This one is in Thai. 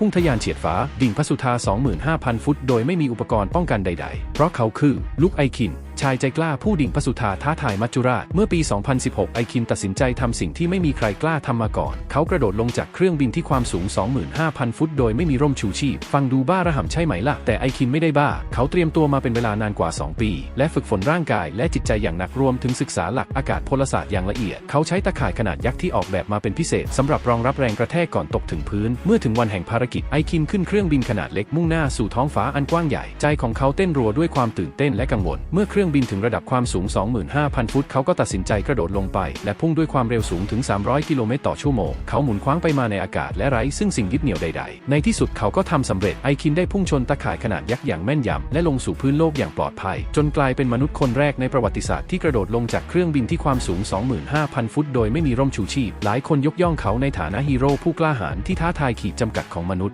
พุ่งทะยานเฉียดฟ้า ดิ่งพระสุธา25,000 ฟุต โดยไม่มีอุปกรณ์ป้องกันใด ๆ เพราะเขาคือลุกไอคิน ชายใจกล้าผู้ดิ่งพระสุธาท้าทายมัจจุราช เมื่อปี 2016 ไอคินตัดสินใจทำสิ่งที่ไม่มีใครกล้าทำมาก่อน เขากระโดดลงจากเครื่องบินที่ความสูง 25,000 ฟุต โดยไม่มีร่มชูชีพ ฟังดูบ้าระห่ำใช่ไหมล่ะ แต่ไอคินไม่ได้บ้า เขาเตรียมตัวมาเป็นเวลานานกว่า 2 ปี และฝึกฝนร่างกายและจิตใจอย่างหนักรวมถึงศึกษาหลักอากาศพลศาสตร์อย่างละเอียด เขาใช้ตะข่ายขนาดยักษ์ที่ออกแบบมาเป็นพิเศษสำหรับรองรับแรงกระแทกก่อนตกถึงพื้น เมื่อถึงวันแห่งภารกิจไอคินขึ้นเครื่องบินขนาดเล็กมุ่งหน้าสู่ท้องฟ้าอันกว้างใหญ่ ใจของเขาเต้นรัวด้วยความตื่นเต้นและกังวล เมื่อเครื่องบินถึงระดับความสูง 25,000 ฟุต เขาก็ตัดสินใจกระโดดลงไป และพุ่งด้วยความเร็วสูงถึง 300 กิโลเมตรต่อชั่วโมง เขาหมุนคว้างไปมาในอากาศและไร้ซึ่งสิ่งยึดเหนี่ยวใดๆ ในที่สุดเขาก็ทำสำเร็จ ไอคินได้พุ่งชนตะข่ายขนาดยักษ์อย่างแม่นยำและลงสู่พื้นโลกอย่างปลอดภัย จนกลายเป็นมนุษย์คนแรกในประวัติศาสตร์ที่กระโดดลงจากเครื่องบินที่ความสูง 25,000 ฟุต โดยไม่มีร่มชูชีพ หลายคนยกย่องเขาในฐานะฮีโร่ผู้กล้าหาญที่ท้าทายขีดจำกัดของมนุษย์